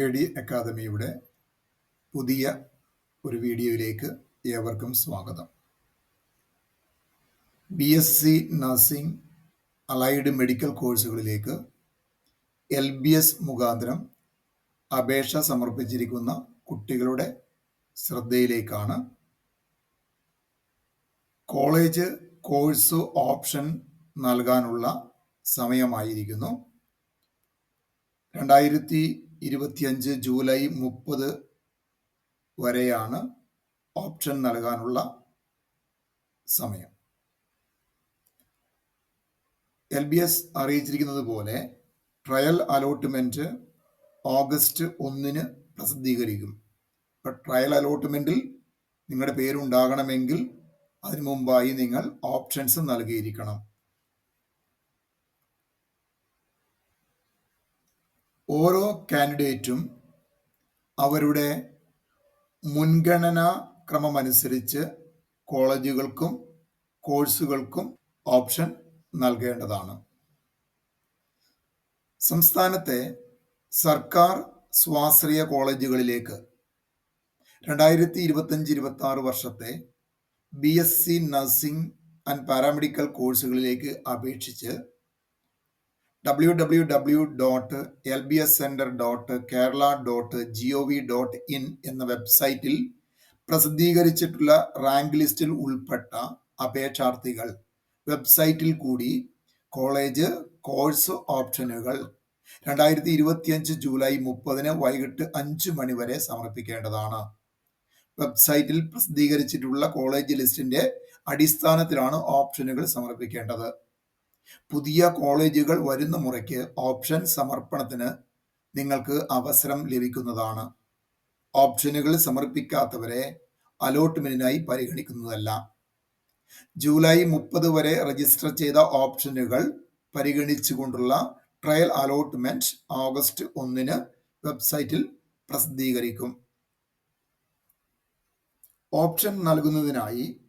J D അക്കാദമിയുടെ പുതിയ ഒരു വീഡിയോയിലേക്ക് ഏവർക്കും സ്വാഗതം. B S C nursing allied medical കോഴ്സുകളിലേക്ക് എൽ ബി എസ് മുഖാന്തരം അപേക്ഷ സമർപ്പിച്ചിരിക്കുന്ന കുട്ടികളുടെ ശ്രദ്ധയിലേക്കാണ് കോളേജ് കോഴ്സ് ഓപ്ഷൻ നൽകാനുള്ള സമയമായിരിക്കുന്നു. രണ്ടായിരത്തി ഇരുപത്തിയഞ്ച് ജൂലൈ മുപ്പത് വരെയാണ് ഓപ്ഷൻ നൽകാനുള്ള സമയം. എൽ ബി എസ് അറിയിച്ചിരിക്കുന്നത് പോലെ ട്രയൽ അലോട്ട്മെന്റ് ഓഗസ്റ്റ് ഒന്നിന് പ്രസിദ്ധീകരിക്കും. ഇപ്പം ട്രയൽ അലോട്ട്മെന്റിൽ നിങ്ങളുടെ പേരുണ്ടാകണമെങ്കിൽ അതിനു മുമ്പായി നിങ്ങൾ ഓപ്ഷൻസ് നൽകിയിരിക്കണം. ഓരോ കാൻഡിഡേറ്റും അവരുടെ മുൻഗണനാ ക്രമമനുസരിച്ച് കോളേജുകൾക്കും കോഴ്സുകൾക്കും ഓപ്ഷൻ നൽകേണ്ടതാണ്. സംസ്ഥാനത്തെ സർക്കാർ സ്വാശ്രയ കോളേജുകളിലേക്ക് രണ്ടായിരത്തി ഇരുപത്തഞ്ച് ഇരുപത്തി ആറ് വർഷത്തെ B S C nursing and paramedical കോഴ്സുകളിലേക്ക് അപേക്ഷിച്ച് W W W dot L B S centre dot Kerala dot G O V dot in എന്ന വെബ്സൈറ്റിൽ പ്രസിദ്ധീകരിച്ചിട്ടുള്ള റാങ്ക് ലിസ്റ്റിൽ ഉൾപ്പെട്ട അപേക്ഷാർത്ഥികൾ വെബ്സൈറ്റിൽ കൂടി കോളേജ് കോഴ്സ് ഓപ്ഷനുകൾ രണ്ടായിരത്തി ഇരുപത്തിയഞ്ച് ജൂലൈ മുപ്പതിന് വൈകിട്ട് അഞ്ച് മണി വരെ സമർപ്പിക്കേണ്ടതാണ്. വെബ്സൈറ്റിൽ പ്രസിദ്ധീകരിച്ചിട്ടുള്ള കോളേജ് ലിസ്റ്റിന്റെ അടിസ്ഥാനത്തിലാണ് ഓപ്ഷനുകൾ സമർപ്പിക്കേണ്ടത്. പുതിയ കോളേജുകൾ വരുന്ന മുറയ്ക്ക് ഓപ്ഷൻ സമർപ്പണത്തിന് നിങ്ങൾക്ക് അവസരം ലഭിക്കുന്നതാണ്. ഓപ്ഷനുകൾ സമർപ്പിക്കാത്തവരെ അലോട്ട്മെന്റിനായി പരിഗണിക്കുന്നതല്ല. ജൂലൈ മുപ്പത് വരെ രജിസ്റ്റർ ചെയ്ത ഓപ്ഷനുകൾ പരിഗണിച്ചുകൊണ്ടുള്ള ട്രയൽ അലോട്ട്മെന്റ് ഓഗസ്റ്റ് ഒന്നിന് വെബ്സൈറ്റിൽ പ്രസിദ്ധീകരിക്കും. ഓപ്ഷൻ നൽകുന്നതിനായി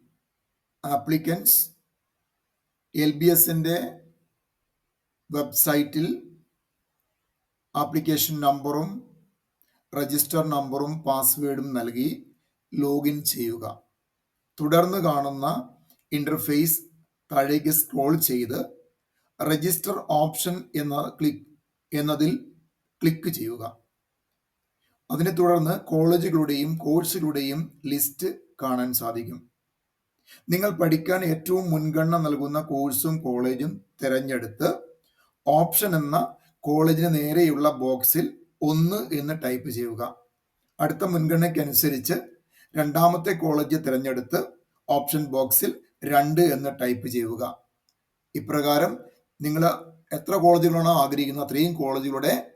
ആപ്ലിക്കൻസ് എൽ ബി എസിന്റെ വെബ്സൈറ്റിൽ ആപ്ലിക്കേഷൻ നമ്പറും രജിസ്റ്റർ നമ്പറും പാസ്വേഡും നൽകി ലോഗിൻ ചെയ്യുക. തുടർന്ന് കാണുന്ന ഇന്റർഫേസ് താഴേക്ക് സ്ക്രോൾ ചെയ്ത് രജിസ്റ്റർ ഓപ്ഷൻ എന്ന ക്ലിക്ക് എന്നതിൽ ക്ലിക്ക് ചെയ്യുക. അതിനെ തുടർന്ന് കോളേജുകളുടെയും കോഴ്സുകളുടെയും ലിസ്റ്റ് കാണാൻ സാധിക്കും. നിങ്ങൾ പഠിക്കാൻ ഏറ്റവും മുൻഗണന നൽകുന്ന കോഴ്സും കോളേജും തിരഞ്ഞെടുത്ത് ഓപ്ഷൻ എന്ന കോളേജിന് നേരെയുള്ള ബോക്സിൽ ഒന്ന് എന്ന് ടൈപ്പ് ചെയ്യുക. അടുത്ത മുൻഗണനയ്ക്കനുസരിച്ച് രണ്ടാമത്തെ കോളേജ് തിരഞ്ഞെടുത്ത് ഓപ്ഷൻ ബോക്സിൽ രണ്ട് എന്ന് ടൈപ്പ് ചെയ്യുക. ഇപ്രകാരം നിങ്ങൾ എത്ര കോളേജുകളാണോ ആഗ്രഹിക്കുന്നത് അത്രയും കോളേജുകളുടെ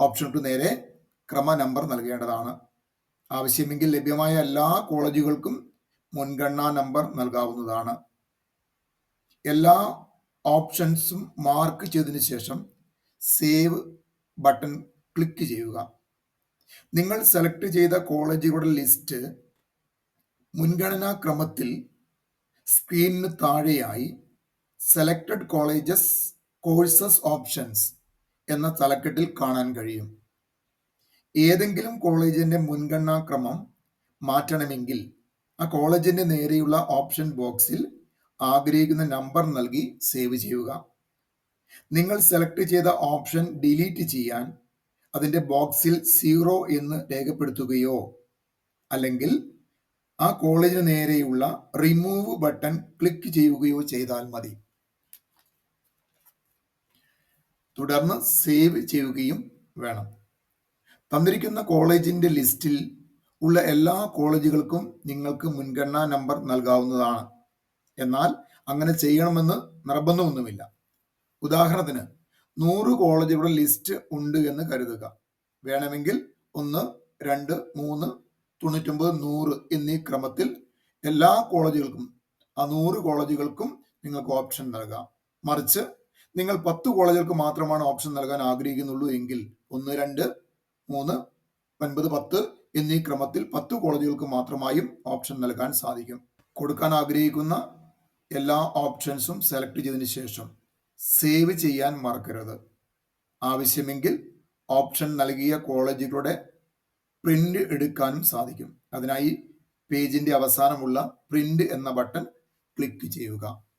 ഓപ്ഷൻ ടു നേരെ ക്രമ നമ്പർ നൽകേണ്ടതാണ്. ആവശ്യമെങ്കിൽ ലഭ്യമായ എല്ലാ കോളേജുകൾക്കും മുൻഗണനാ നമ്പർ നൽകാവുന്നതാണ്. എല്ലാ ഓപ്ഷൻസും മാർക്ക് ചെയ്തതിന് ശേഷം സേവ് ബട്ടൺ ക്ലിക്ക് ചെയ്യുക. നിങ്ങൾ സെലക്ട് ചെയ്ത കോളേജുകളുടെ ലിസ്റ്റ് മുൻഗണനാ ക്രമത്തിൽ സ്ക്രീനിന് താഴെയായി സെലക്റ്റഡ് കോളേജസ് കോഴ്സസ് ഓപ്ഷൻസ് എന്ന തലക്കെട്ടിൽ കാണാൻ കഴിയും. ഏതെങ്കിലും കോളേജിന്റെ മുൻഗണനാ ക്രമം മാറ്റണമെങ്കിൽ ആ കോളേജിന്റെ നേരെയുള്ള ഓപ്ഷൻ ബോക്സിൽ ആഗ്രഹിക്കുന്ന നമ്പർ നൽകി സേവ് ചെയ്യുക. നിങ്ങൾ സെലക്ട് ചെയ്ത ഓപ്ഷൻ ഡിലീറ്റ് ചെയ്യാൻ അതിന്റെ ബോക്സിൽ സീറോ എന്ന് രേഖപ്പെടുത്തുകയോ അല്ലെങ്കിൽ ആ കോളേജിന് നേരെയുള്ള റിമൂവ് ബട്ടൺ ക്ലിക്ക് ചെയ്യുകയോ ചെയ്താൽ മതി. തുടർന്ന് സേവ് ചെയ്യുകയും വേണം. തന്നിരിക്കുന്ന കോളേജിന്റെ ലിസ്റ്റിൽ ഉള്ള എല്ലാ കോളേജുകൾക്കും നിങ്ങൾക്ക് മുൻഗണനാ നമ്പർ നൽകാവുന്നതാണ്. എന്നാൽ അങ്ങനെ ചെയ്യണമെന്ന് നിർബന്ധമൊന്നുമില്ല. ഉദാഹരണത്തിന് നൂറ് കോളേജുകളുടെ ലിസ്റ്റ് ഉണ്ട് എന്ന് കരുതുക. വേണമെങ്കിൽ ഒന്ന് രണ്ട് മൂന്ന് തൊണ്ണൂറ്റൊമ്പത് നൂറ് എന്നീ ക്രമത്തിൽ എല്ലാ കോളേജുകൾക്കും ആ നൂറ് കോളേജുകൾക്കും നിങ്ങൾക്ക് ഓപ്ഷൻ നൽകാം. മറിച്ച് നിങ്ങൾ പത്ത് കോളേജുകൾക്ക് മാത്രമാണ് ഓപ്ഷൻ നൽകാൻ ആഗ്രഹിക്കുന്നുള്ളൂ എങ്കിൽ ഒന്ന് രണ്ട് മൂന്ന് ഒൻപത് പത്ത് എന്നീ ക്രമത്തിൽ പത്ത് കോളേജുകൾക്ക് മാത്രമായും ഓപ്ഷൻ നൽകാൻ സാധിക്കും. കൊടുക്കാൻ ആഗ്രഹിക്കുന്ന എല്ലാ ഓപ്ഷൻസും സെലക്ട് ചെയ്തതിന് ശേഷം സേവ് ചെയ്യാൻ മറക്കരുത്. ആവശ്യമെങ്കിൽ ഓപ്ഷൻ നൽകിയ കോളേജുകളുടെ പ്രിന്റ് എടുക്കാനും സാധിക്കും. അതിനായി പേജിന്റെ അവസാനമുള്ള പ്രിന്റ് എന്ന ബട്ടൺ ക്ലിക്ക് ചെയ്യുക.